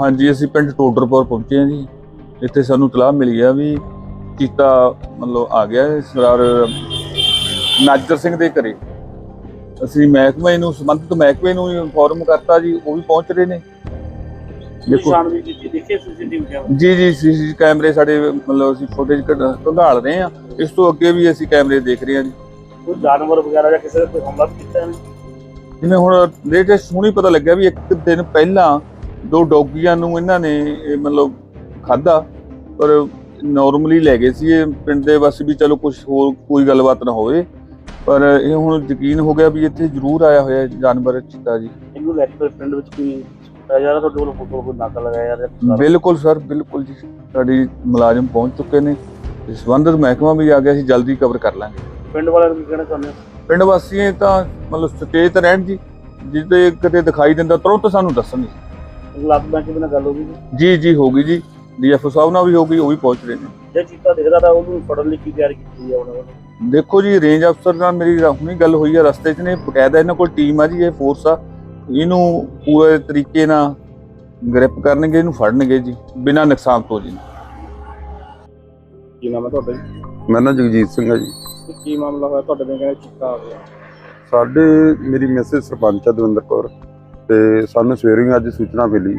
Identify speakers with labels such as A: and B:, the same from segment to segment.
A: ਹਾਂਜੀ ਅਸੀਂ ਪਿੰਡ ਟੋਡਰਪੁਰ ਪਹੁੰਚੇ ਹਾਂ ਜੀ। ਇੱਥੇ ਸਾਨੂੰ ਤਲਾਹ ਮਿਲੀ ਆ ਵੀ ਚੀਤਾ ਮਤਲਬ ਆ ਗਿਆ ਹੈ ਸਰਦਾਰ ਨਾਜਰ ਸਿੰਘ ਦੇ ਘਰੇ। ਅਸੀਂ ਮਹਿਕਮੇ ਨੂੰ ਸੰਬੰਧਿਤ ਮਹਿਕਮੇ ਨੂੰ ਇਨਫੋਰਮ ਕਰਤਾ ਜੀ ਉਹ ਵੀ ਪਹੁੰਚ ਰਹੇ ਨੇ। ਦੇਖੋ।
B: ਕੀਤੀ ਸੀਸੀਟੀਵੀ ਕੈਮਰਾ
A: ਜੀ ਜੀ ਸੀਸੀ ਕੈਮਰੇ ਸਾਡੇ ਮਤਲਬ ਅਸੀਂ ਫੁਟੇਜ ਕੰਧਾਲ ਰਹੇ ਆ ਇਸ ਤੋਂ ਅੱਗੇ ਵੀ ਅਸੀਂ ਕੈਮਰੇ ਦੇਖ ਰਹੇ ਹਾਂ ਜੀ।
B: ਕੋਈ ਜਾਨਵਰ ਵਗੈਰਾ ਜਾਂ ਕਿਸੇ ਦਾ ਕੋਈ ਹਮਲਾ ਕੀਤਾ ਹੈ
A: ਜਿਵੇਂ ਹੁਣ ਲੇਟੈਸਟ ਹੁਣੀ ਪਤਾ ਲੱਗਿਆ ਵੀ ਇੱਕ ਦਿਨ ਪਹਿਲਾਂ ਦੋ ਡੌਗੀਆਂ ਨੂੰ ਇਹਨਾਂ ਨੇ ਇਹ ਮਤਲਬ ਖਾਦਾ ਪਰ ਨਾਰਮਲੀ ਲੈ ਗਏ ਸੀ ਇਹ ਪਿੰਡ ਦੇ ਬਸ ਵੀ ਚਲੋ ਕੁਝ ਹੋਰ ਕੋਈ ਗੱਲਬਾਤ ਨਾ ਹੋਵੇ। ਪਰ ਇਹ ਹੁਣ ਯਕੀਨ ਹੋ ਗਿਆ ਵੀ ਇੱਥੇ ਜ਼ਰੂਰ ਆਇਆ ਹੋਇਆ ਜਾਨਵਰ ਚਿੱਤਾ ਜੀ।
B: ਇਹਨੂੰ ਲੈ ਕੇ ਪਿੰਡ ਵਿੱਚ ਕੋਈ ਸੁੱਟਿਆ ਜਾ ਰਿਹਾ ਤੁਹਾਡੇ ਕੋਲ ਫੋਟੋ ਕੋਈ ਨਾਕਾ ਲਗਾਇਆ ਜਾ ਰਿਹਾ?
A: ਬਿਲਕੁਲ ਸਰ ਬਿਲਕੁਲ ਜੀ। ਸਾਡੀ ਮੁਲਾਜ਼ਮ ਪਹੁੰਚ ਚੁੱਕੇ ਨੇ। ਸੰਬੰਧਿਤ ਮਹਿਕਮਾ ਵੀ ਆ ਗਿਆ ਸੀ ਜਲਦੀ ਕਵਰ ਕਰ ਲਾਂਗੇ।
B: ਪਿੰਡ ਵਾਲਿਆਂ ਨੂੰ ਕੀ ਕਹਿਣਾ ਚਾਹੁੰਦੇ ਹੋ?
A: ਪਿੰਡ ਵਾਸੀਆਂ ਤਾਂ ਮਤਲਬ ਸੁਚੇਤ ਰਹਿਣ ਜੀ। ਜਿੱਦੇ ਕਿਤੇ ਦਿਖਾਈ ਦਿੰਦਾ ਤੁਰੰਤ ਸਾਨੂੰ ਦੱਸਣ ਜੀ
B: ਲੱਤ ਬੈਂਕ ਦੇ ਨਾਲ ਗੱਲ ਹੋ ਗਈ ਜੀ।
A: ਜੀ ਜੀ ਹੋ ਗਈ ਜੀ। ਡੀਐਫਓ ਸਾਹਿਬ ਨਾਲ ਵੀ ਹੋ ਗਈ ਉਹ ਵੀ ਪਹੁੰਚ ਰਹੇ ਨੇ।
B: ਜੇ ਚੀਤਾ ਦਿਖਦਾ ਤਾਂ ਉਹਨੂੰ ਫੜਨ ਲਈ ਕੀ ਤਿਆਰੀ ਕੀਤੀ ਹੈ ਉਹਨਾਂ ਵੱਲੋਂ?
A: ਦੇਖੋ ਜੀ ਰੇਂਜ ਅਫਸਰ ਨਾਲ ਮੇਰੀ ਰਾ- ਹੁਣੀ ਗੱਲ ਹੋਈ ਹੈ ਰਸਤੇ 'ਚ ਨੇ ਬਕਾਇਦਾ ਇਹਨਾਂ ਕੋਲ ਟੀਮ ਆ ਜੀ ਇਹ ਫੋਰਸ ਆ। ਇਹਨੂੰ ਪੂਰੇ ਤਰੀਕੇ ਨਾਲ ਗ੍ਰਿਪ ਕਰਨਗੇ ਇਹਨੂੰ ਫੜਨਗੇ ਜੀ ਬਿਨਾਂ ਨੁਕਸਾਨ ਤੋਂ ਜੀ।
B: ਕੀ ਨਾਮ ਹੈ ਤੁਹਾਡਾ ਜੀ?
C: ਮੈਂ ਨਾ ਜਗਜੀਤ ਸਿੰਘ ਆ ਜੀ।
B: ਤੇ ਕੀ ਮਾਮਲਾ ਹੋਇਆ? ਤੁਹਾਡੇ ਦੇ ਕਹਿੰਦੇ ਚੀਤਾ ਆ ਗਿਆ?
C: ਸਾਡੇ ਮੇਰੀ ਮੈਸੇਜ ਸਰਪੰਚ ਆ ਦਵਿੰਦਰ ਕੌਰ। ਤੇ ਸਾਨੂੰ ਸਵੇਰੇ ਹੀ ਅੱਜ ਸੂਚਨਾ ਮਿਲੀ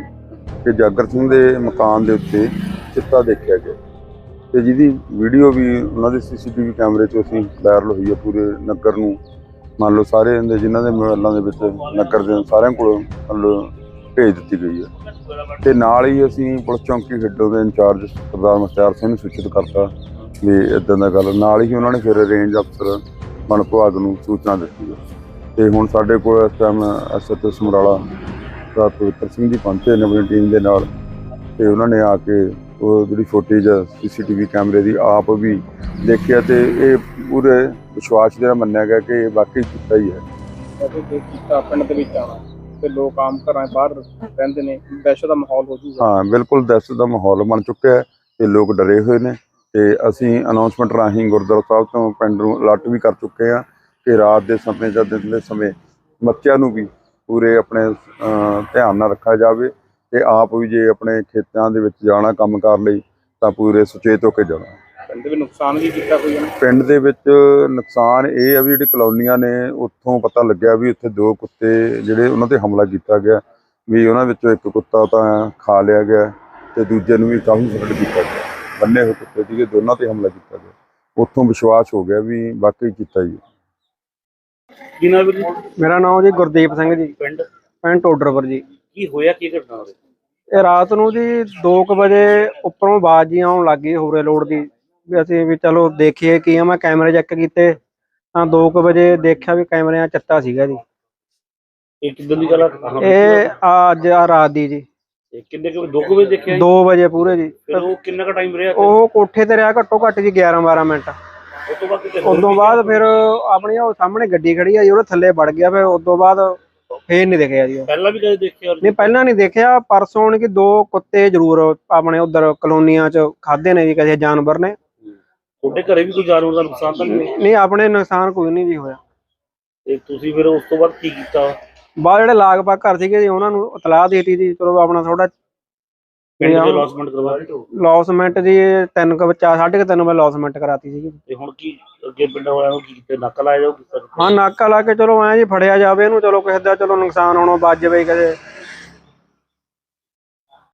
C: ਕਿ ਜਾਗਰ ਸਿੰਘ ਦੇ ਮਕਾਨ ਦੇ ਉੱਤੇ ਚਿੱਤਾ ਦੇਖਿਆ ਗਿਆ। ਤੇ ਜਿਹਦੀ ਵੀਡੀਓ ਵੀ ਉਹਨਾਂ ਦੇ ਸੀਸੀਟੀਵੀ ਕੈਮਰੇ 'ਚ ਅਸੀਂ ਵਾਇਰਲ ਹੋਈ ਹੈ ਪੂਰੇ ਨਗਰ ਨੂੰ। ਮੰਨ ਲਓ ਸਾਰੇ ਇਹਦੇ ਜਿਨ੍ਹਾਂ ਦੇ ਮੋਬਾਈਲਾਂ ਦੇ ਵਿੱਚ ਨਗਰ ਦੇ ਸਾਰਿਆਂ ਕੋਲ ਮੰਨ ਲਓ ਭੇਜ ਦਿੱਤੀ ਗਈ ਹੈ। ਤੇ ਨਾਲ ਹੀ ਅਸੀਂ ਪੁਲਿਸ ਚੌਂਕੀ ਖੇਡੋ ਦੇ ਇੰਚਾਰਜ ਸਰਦਾਰ ਮੁਖਤਿਆਰ ਸਿੰਘ ਨੂੰ ਸੂਚਿਤ ਕਰਤਾ ਵੀ ਇਦਾਂ ਦਾ ਗੱਲ। ਨਾਲ ਹੀ ਉਹਨਾਂ ਨੇ ਫਿਰ ਰੇਂਜ ਅਫਸਰ ਵਣ ਵਿਭਾਗ ਨੂੰ ਸੂਚਨਾ ਦਿੱਤੀ ਹੈ। ਤੇ ਹੁਣ ਸਾਡੇ ਕੋਲ ਇਸ ਟਾਈਮ ਐਸਐਚਓ ਸਮਰਾਲਾ ਦਾ ਪਵਿੱਤਰ ਸਿੰਘ ਜੀ ਪਹੁੰਚੇ ਨੇ ਆਪਣੀ ਟੀਮ ਦੇ ਨਾਲ ਤੇ ਉਹਨਾਂ ਨੇ ਆ ਕੇ ਉਹ ਜਿਹੜੀ ਫੁਟੇਜ ਸੀਸੀਟੀਵੀ ਕੈਮਰੇ ਦੀ ਆਪ ਵੀ ਦੇਖਿਆ ਤੇ ਇਹ ਪੂਰੇ ਵਿਸ਼ਵਾਸ ਦੇ ਨਾਲ ਮੰਨਿਆ ਗਿਆ ਕਿ ਇਹ ਵਾਕਈ ਕੀਤਾ ਹੀ ਹੈ।
B: ਜਦੋਂ ਦੇਖ ਚੀਤਾ ਪਿੰਡ ਦੇ ਵਿੱਚ ਆਉਣਾ। ਤੇ ਲੋਕ ਆਮ ਘਰਾਂ ਬਾਹਰ ਰਹਿੰਦੇ ਨੇ ਦਹਿਸ਼ਤ ਦਾ ਮਾਹੌਲ ਹੋ ਜੂਗਾ
C: ਹਾਂ ਬਿਲਕੁਲ ਦਹਿਸ਼ਤ ਦਾ ਮਾਹੌਲ ਬਣ ਚੁੱਕਿਆ ਹੈ ਤੇ ਲੋਕ ਡਰੇ ਹੋਏ ਨੇ ਤੇ ਅਸੀਂ ਅਨਾਉਂਸਮੈਂਟ ਰਾਹੀਂ ਗੁਰਦੁਆਰਾ ਸਾਹਿਬ ਤੋਂ ਪਿੰਡ ਨੂੰ ਅਲਰਟ ਵੀ ਕਰ ਚੁੱਕੇ ਹਾਂ ਕਿ ਰਾਤ ਦੇ ਸਮੇਂ ਜਾਂ ਦਿਨ ਦੇ ਸਮੇਂ ਬੱਚਿਆਂ ਨੂੰ ਵੀ ਪੂਰੇ ਆਪਣੇ ਧਿਆਨ ਨਾਲ ਰੱਖਿਆ ਜਾਵੇ ਤੇ ਆਪ ਵੀ ਜੇ ਆਪਣੇ ਖੇਤਾਂ ਦੇ ਵਿੱਚ ਜਾਣਾ ਕੰਮਕਾਰ ਲਈ ਤਾਂ ਪੂਰੇ ਸੁਚੇਤ ਹੋ ਕੇ ਜਾਣਾ।
B: ਪਿੰਡ ਦੇ ਨੁਕਸਾਨ ਵੀ ਕੀਤਾ ਕੋਈ
C: ਪਿੰਡ ਦੇ ਵਿੱਚ ਨੁਕਸਾਨ ਇਹ ਆ ਵੀ ਜਿਹੜੀ ਕਲੋਨੀਆਂ ਨੇ ਉੱਥੋਂ ਪਤਾ ਲੱਗਿਆ ਵੀ ਉੱਥੇ ਦੋ ਕੁੱਤੇ ਜਿਹੜੇ ਉਹਨਾਂ ਤੇ ਹਮਲਾ ਕੀਤਾ ਗਿਆ ਵੀ ਉਹਨਾਂ ਵਿੱਚੋਂ ਇੱਕ ਕੁੱਤਾ ਤਾਂ ਖਾ ਲਿਆ ਗਿਆ ਤੇ ਦੂਜੇ ਨੂੰ ਵੀ ਕਾਫੀ ਫ਼ਰਕ ਕੀਤਾ ਗਿਆ। ਬੰਨੇ ਹੋਏ ਕੁੱਤੇ ਸੀਗੇ ਦੋਨਾਂ ਤੇ ਹਮਲਾ ਕੀਤਾ ਗਿਆ। ਉੱਥੋਂ ਵਿਸ਼ਵਾਸ ਹੋ ਗਿਆ ਵੀ ਵਾਕਈ ਕੀਤਾ ਹੀ। ਹੈ।
B: ਕੀ ਨਾਮ ਵੀਰ ਜੀ?
D: ਮੇਰਾ ਨਾਮ ਜੀ ਗੁਰਦੀਪ ਸਿੰਘ ਜੀ।
B: ਪਿੰਡ?
D: ਪਿੰਡ ਟੋਡਰਪੁਰ ਜੀ।
B: ਕੀ ਹੋਇਆ ਕੀ ਘਟਨਾ ਹੋਈ?
D: ਇਹ ਰਾਤ ਨੂੰ ਜੀ 2:00 ਵਜੇ ਉੱਪਰੋਂ ਆਵਾਜ਼ ਜੀ ਆਉਣ ਲੱਗੀ ਹੋਰੇ ਲੋਡ ਦੀ। ਵੀ ਅਸੀਂ ਵੀ ਚਲੋ ਦੇਖੀਏ ਕੀ ਆ ਮੈਂ ਕੈਮਰੇ ਚੈੱਕ ਕੀਤੇ ਤਾਂ 2:00 ਵਜੇ ਦੇਖਿਆ ਵੀ ਕੈਮਰਿਆਂ ਚੱਤਾ ਸੀਗਾ ਜੀ।
B: ਇਹ ਕਿੱਦਾਂ ਦੀ ਗੱਲ ਆ?
D: ਇਹ ਅੱਜ ਆ ਰਾਤ ਦੀ ਜੀ।
B: ਇਹ ਕਿੰਨੇ ਕੁ ਦੋ ਕੁ ਵਜੇ ਦੇਖਿਆ ਜੀ?
D: 2 ਵਜੇ ਪੂਰੇ ਜੀ।
B: ਫਿਰ ਉਹ ਕਿੰਨਾ ਕੁ ਟਾਈਮ ਰਿਹਾ
D: ਉਹ ਕੋਠੇ ਤੇ ਰਿਹਾ ਘੱਟੋ ਘੱਟ ਜੀ 11 12 ਮਿੰਟ।
B: ਤੋਂ ਬਾਅਦ ਕਿਤੇ ਹੋਰ
D: ਉਦੋਂ
B: ਵੀ
D: ਬਾਅਦ ਫਿਰ ਆਪਣੀ ਉਹ ਸਾਹਮਣੇ ਗੱਡੀ ਖੜੀ ਆ ਜੀ ਉਹਦੇ ਥੱਲੇ ਵੜ ਗਿਆ ਫਿਰ ਉਦੋਂ ਬਾਅਦ ਫੇਰ ਨਹੀਂ ਦਿਖਿਆ ਜੀ ਉਹ।
B: ਪਹਿਲਾਂ ਵੀ ਕਦੇ ਦੇਖਿਆ
D: ਨਹੀਂ ਪਹਿਲਾਂ ਨਹੀਂ ਦੇਖਿਆ ਪਰਸੋਂ ਕਿ ਦੋ ਕੁੱਤੇ ਜ਼ਰੂਰ ਆਪਣੇ ਉਧਰ ਕਲੋਨੀਆਂ 'ਚ ਖਾਦੇ ਨੇ ਜੀ ਕਿਸੇ ਜਾਨਵਰ ਨੇ।
B: ਤੁਹਾਡੇ ਘਰੇ ਵੀ ਕੋਈ ਜਾਨਵਰ ਦਾ ਨੁਕਸਾਨ ਤਾਂ ਨਹੀਂ ਹੋਇਆ?
D: ਨਹੀਂ ਆਪਣੇ ਨੁਕਸਾਨ ਕੋਈ ਨਹੀਂ ਜੀ ਹੋਇਆ।
B: ਤੇ ਤੁਸੀਂ ਫਿਰ ਉਸ ਤੋਂ ਬਾਅਦ ਕੀ ਕੀਤਾ?
D: ਬਾਅਦ ਜਿਹੜੇ ਲਾਗ ਪਾਕ ਘਰ ਸੀਗੇ ਜੀ ਉਹਨਾਂ ਨੂੰ ਇਤਲਾਹ ਦੇਤੀ ਜੀ ਚਲੋ ਆਪਣਾ ਥੋੜਾ
B: ਪਿੰਡ ਦੇ ਲੌਸਮੈਂਟ ਕਰਵਾ
D: ਲੌਸਮੈਂਟ ਜੀ ਤਿੰਨ ਕੁ ਬੱਚਾ ਸਾਢੇ ਕੁ ਤਿੰਨ ਵਜੇ ਲੌਸਮੈਂਟ ਕਰਾਤੀ ਸੀਗੀ।
B: ਤੇ ਹੁਣ ਕੀ ਅੱਗੇ ਪਿੰਡ ਵਾਲਿਆਂ ਨੂੰ ਕੀ ਕੀਤਾ? ਨਕਲ ਆਇਆ ਜਾਊ ਕੀਤਾ
D: ਹਾਂ ਨਾਕਾ ਲਾ ਕੇ ਚਲੋ ਐਂ ਜੀ ਫੜਿਆ ਜਾਵੇ ਇਹਨੂੰ ਚਲੋ ਕਿਸੇ ਦਾ ਚਲੋ ਨੁਕਸਾਨ ਹੋਣੋਂ ਬਚ ਜਾਵੇ ਕਦੇ